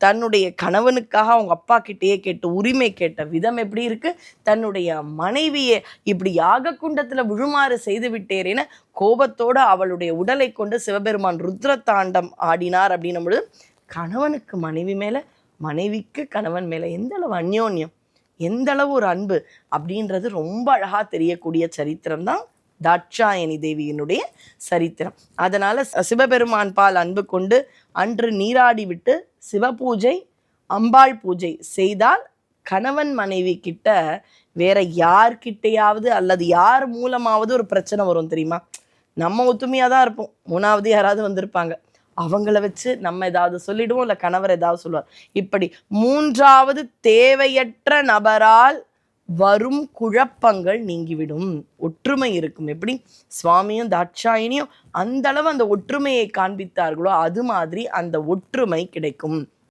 தன்னுடைய கணவனுக்காக அவங்க அப்பா கிட்டேயே கேட்டு உரிமை கேட்ட விதம் எப்படி இருக்கு? தன்னுடைய மனைவியை இப்படி யாக குண்டத்துல விழுமாறு செய்து விட்டேரேன்னு கோபத்தோடு அவளுடைய உடலை கொண்டு சிவபெருமான் ருத்ர தாண்டம் ஆடினார் அப்படின்னும் பொழுது கணவனுக்கு மனைவி மேல மனைவிக்கு கணவன் மேல எந்த அளவு அந்யோன்யம் எந்த அளவு ஒரு அன்பு அப்படின்றது ரொம்ப அழகா தெரியக்கூடிய சரித்திரம் தான் தாட்சாயணி தேவியினுடைய சரித்திரம். அதனால் சிவபெருமான் பால் அன்பு கொண்டு அன்று நீராடி விட்டு சிவபூஜை அம்பாள் பூஜை செய்தால் கணவன் மனைவி கிட்ட வேற யார்கிட்டையாவது அல்லது யார் மூலமாவது ஒரு பிரச்சனை வரும் தெரியுமா? நம்ம ஒத்துமையாக தான் இருப்போம். மூணாவது யாராவது வந்திருப்பாங்க. அவங்கள வச்சு நம்ம ஏதாவது சொல்லிடுவோம் இல்லை கணவர் ஏதாவது சொல்லுவார். இப்படி மூன்றாவது தேவையற்ற நபரால் வரும் குழப்பங்கள் நீங்கிவிடும். ஒற்றுமை இருக்கும். எப்படி? சுவாமியும் தாட்சாயினியும் அந்த அளவு அந்த ஒற்றுமையை காண்பித்தார்களோ அது மாதிரி அந்த ஒற்றுமை கிடைக்கும்.